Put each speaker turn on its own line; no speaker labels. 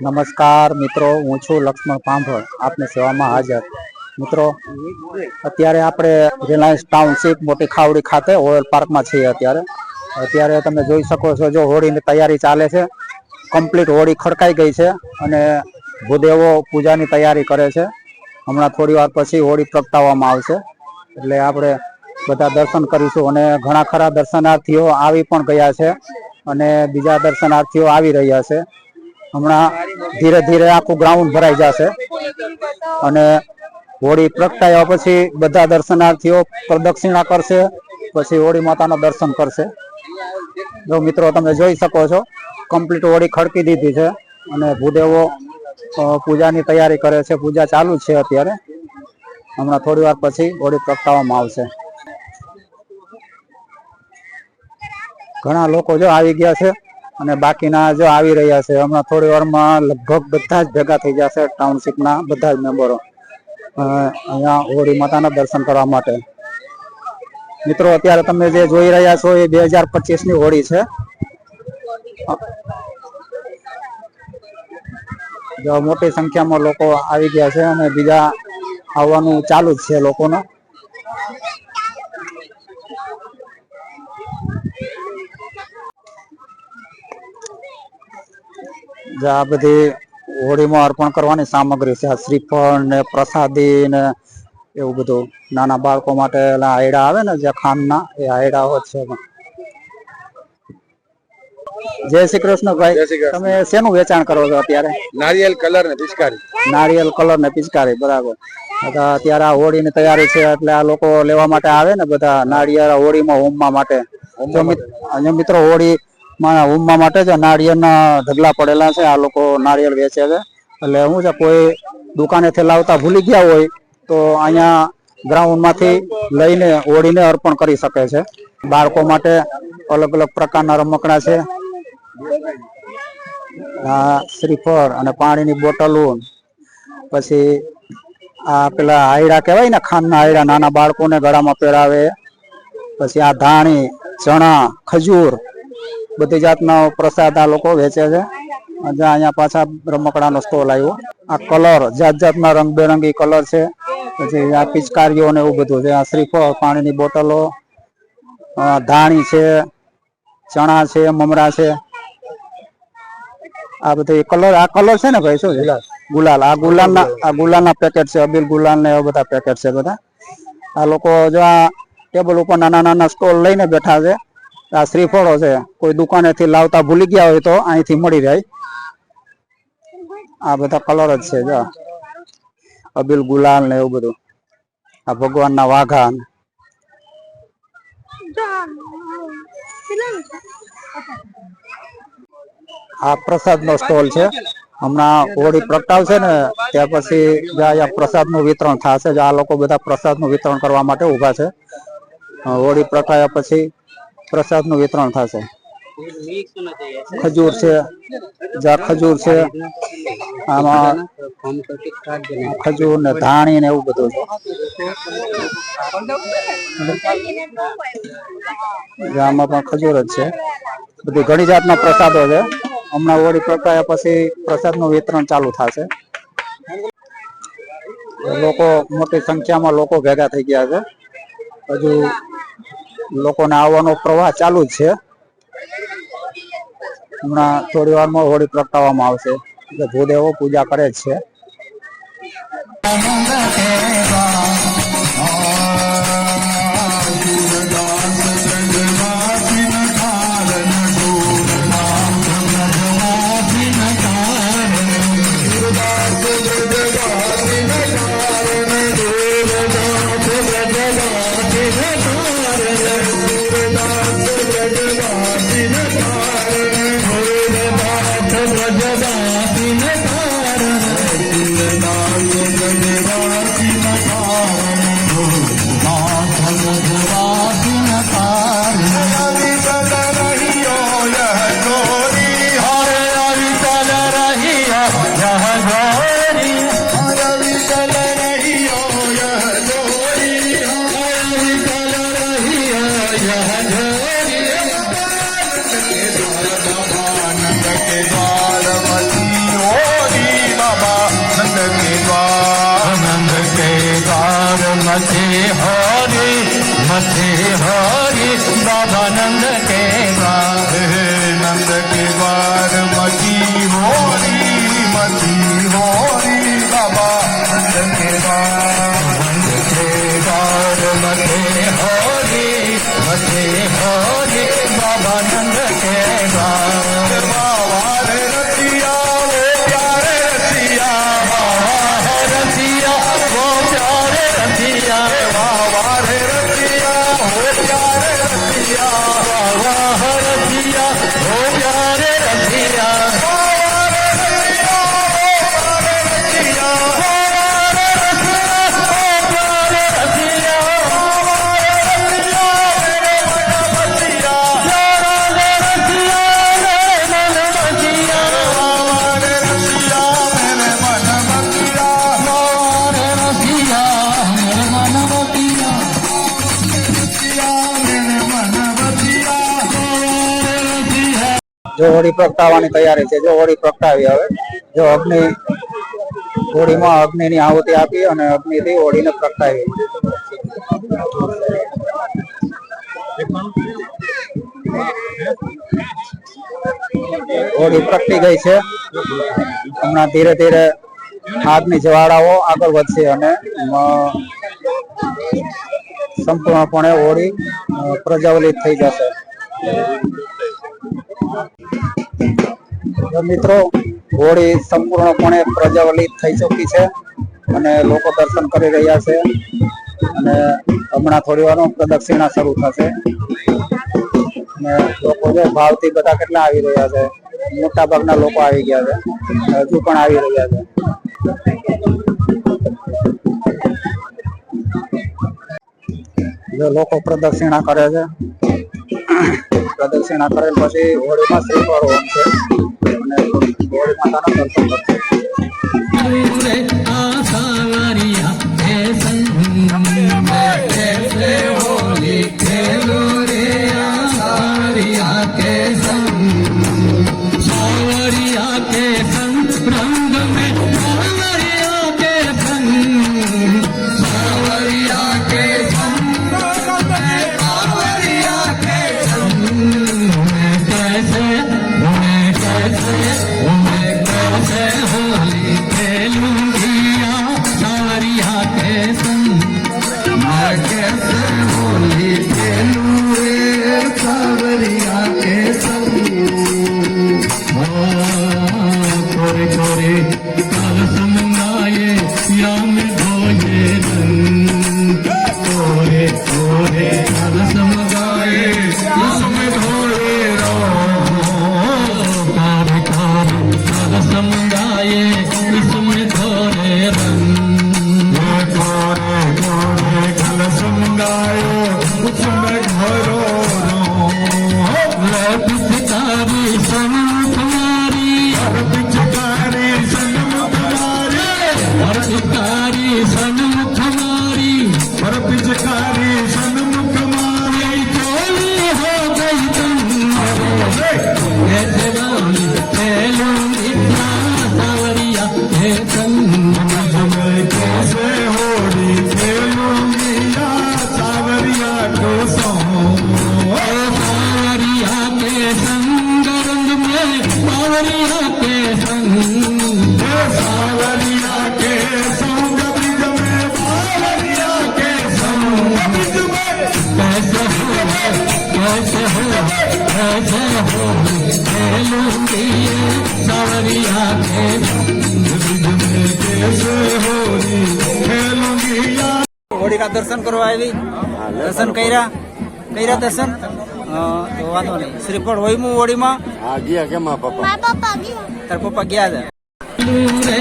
નમસ્કાર મિત્રો, હું છું લક્ષ્મણ પાંભળ, આપની સેવામાં હાજર. મિત્રો, અત્યારે આપણે રિલાયન્સ ટાઉનશીપ મોટી ખાવડી ખાતે ઓયલ પાર્કમાં છીએ અત્યારે. અત્યારે તમે જોઈ શકો છો, જો હોળીની તૈયારી ચાલે છે કમ્પ્લીટ હોળી ખડકાઈ ગઈ છે અને ભૂદેવો પૂજાની તૈયારી કરે છે. હમણાં થોડી વાર પછી હોળી પ્રગટાવવામાં આવશે. એટલે આપણે બધા દર્શન કરીશું અને ઘણા ખરા દર્શનાર્થીઓ આવી પણ ગયા છે અને બીજા દર્શનાર્થીઓ આવી રહ્યા છે. હમણાં ધીરે ધીરે આખું ગ્રાઉન્ડ ભરાઈ જશે. અને હોળી પ્રગટાયા પછી બધા દર્શનાર્થીઓ પ્રદક્ષિણા કરશે, પછી હોળી માતાના દર્શન કરશે. જો મિત્રો તમે જોઈ શકો છો કમ્પ્લીટ હોળી ખડકી દીધી છે અને ભૂદેવો પૂજાની તૈયારી કરે છે. પૂજા ચાલુ છે અત્યારે. હમણાં થોડી વાર પછી હોળી પ્રગટાવવામાં આવશે. ઘણા લોકો જો આવી ગયા છે. અને બાકીના જો આવી રહ્યા છે, હમણાં થોડી વારમાં લગભગ બધા જ ભેગા થઈ જશે ટાઉનશીપના બધા જ મેમ્બરો. અહીંયા હોળી માતાના દર્શન કરવા માટે. મિત્રો, અત્યારે તમે જે જોઈ રહ્યા છો, એ બે હજાર પચીસની હોળી છે. મોટી સંખ્યામાં લોકો આવી ગયા છે અને બીજા આવવાનું ચાલુ જ છે લોકોનું. જે આ બધી હોળીમાં અર્પણ કરવાની સામગ્રી છે. આ શ્રીફળ ને પ્રસાદી ને એવું બધું. નાના બાળકો માટે આયડા આવે ને જે ખાંડના એ આયડાઓ છે જય શ્રી કૃષ્ણ ભાઈ. તમે શેનું વેચાણ કરો છો અત્યારે?
નારિયેલ કલર ને પિચકારી.
નારિયેલ કલર ને પિચકારી બરાબર. અત્યારે આ હોળીની તૈયારી છે એટલે આ લોકો લેવા માટે આવે ને બધા નારિયેળ હોળીમાં હોમવા માટે. મિત્રો હોળી માં હોમવા માટે છે નાળિયેરના ઢગલા પડેલા છે. આ લોકો નારિયેળ વેચે છે. એટલે શું છે, કોઈ દુકાનેથી લાવતા ભૂલી ગયા હોય તો અહીંયા ગ્રાઉન્ડમાંથી લઈને ઓળીને અર્પણ કરી શકે છે. બાળકો માટે અલગ અલગ પ્રકારના રમકડા છે. આ શ્રીફળ અને પાણીની બોટલો, પછી આ પેલા હાયડા કહેવાય ને, ખાંડના હાયડા નાના બાળકોને ગળામાં પહેરાવે. પછી આ ધાણી, ચણા, ખજૂર બધી જાતના પ્રસાદ આ લોકો વેચે છે. જ્યાં અહીંયા પાછા રમકડાનો સ્ટોલ આવ્યો. આ કલર જાત જાતના રંગબેરંગી કલર છે. પછી આ પિચકારીઓ ને એવું બધું છે. આ શ્રીફળ પાણીની બોટલો ધાણી છે ચણા છે મમરા છે. આ બધું કલર આ કલર છે ને ભાઈ શું ગુલાલ. આ ગુલાલ ના આ ગુલાલ ના પેકેટ છે. અબીલ ગુલાલ ને એવા બધા પેકેટ છે બધા. આ લોકો જો આ ટેબલ ઉપર નાના નાના સ્ટોલ લઈને બેઠા છે. આ શ્રીફળો છે. કોઈ દુકાને થી લાવતા ભૂલી ગયા હોય તો અહીંથી મળી જાય. આ બધા કલર જ છે, જો. અબિલ ગુલાલ ને એવું બધું. આ ભગવાનના વાઘા આ પ્રસાદ નો સ્ટોલ છે. હમણાં હોળી પ્રગટાવશે ને, ત્યાર પછી અહીંયા પ્રસાદનું વિતરણ થશે. આ લોકો બધા પ્રસાદનું વિતરણ કરવા માટે ઊભા છે. હોળી પ્રગટાયા પછી પ્રસાદનું વિતરણ થશે. ખજૂર છે જા ખજૂર છે, આમાં ખજૂર ને ધાણી ને એવું બધું છે. આમાં પણ ખજૂર જ છે. બધી ઘણી જાતના પ્રસાદો છે. હમણાં ઓળી પ્રગટાયા પછી પ્રસાદનું વિતરણ ચાલુ થશે. લોકો મોટી સંખ્યામાં લોકો ભેગા થઈ ગયા છે. હજુ લોકોને આવવાનો પ્રવાહ ચાલુ જ છે. હમણાં થોડી વારમાં હોળી પ્રગટાવવામાં આવશે. એટલે ભૂદેવો પૂજા કરે જ છે.
સાથે હરી બાબાનંદ કે
જો હોળી પ્રગટાવવાની તૈયારી છે, જો હોળી પ્રગટાવી હવે, જો અગ્નિ, હોળીમાં અગ્નિની આહુતિ આપી અને અગ્નિથી હોળીને પ્રગટાવી. હોળી પ્રગટી ગઈ છે. હમણાં ધીરે ધીરે આગની જ્વાળાઓ આગળ વધશે અને સંપૂર્ણપણે હોળી પ્રજ્વલિત થઈ જશે. મિત્રો, હોળી સંપૂર્ણપણે પ્રજ્વલિત થઈ ચૂકી છે અને લોકો દર્શન કરી રહ્યા છે અને હમણાં થોડી વારમાં પ્રદક્ષિણા શરૂ થશે. અને લોકો જો ભાવથી બધા કેટલા આવી રહ્યા છે? મોટા ભાગના લોકો આવી ગયા છે, હજુ પણ આવી રહ્યા છે. જો લોકો પ્રદક્ષિણા કરે છે, પ્રદક્ષિણા કરેલ પછી હોળીમાં શ્રીફળ હોમ છે. અને હોળી માતાના
कैसे हो कैसे हो खेलूंगी सावरिया के संग ब्रिज में कैसे होली खेलूंगी
હોળીના દર્શન કરવા આવી દર્શન કર્યા કર્યા દર્શન અ, તો વાંધો નહીં શ્રીફળ હોયમું હોળીમાં
હા ગયા કેમાં પપ્પા
તાર પપ્પા ગયા છે
रे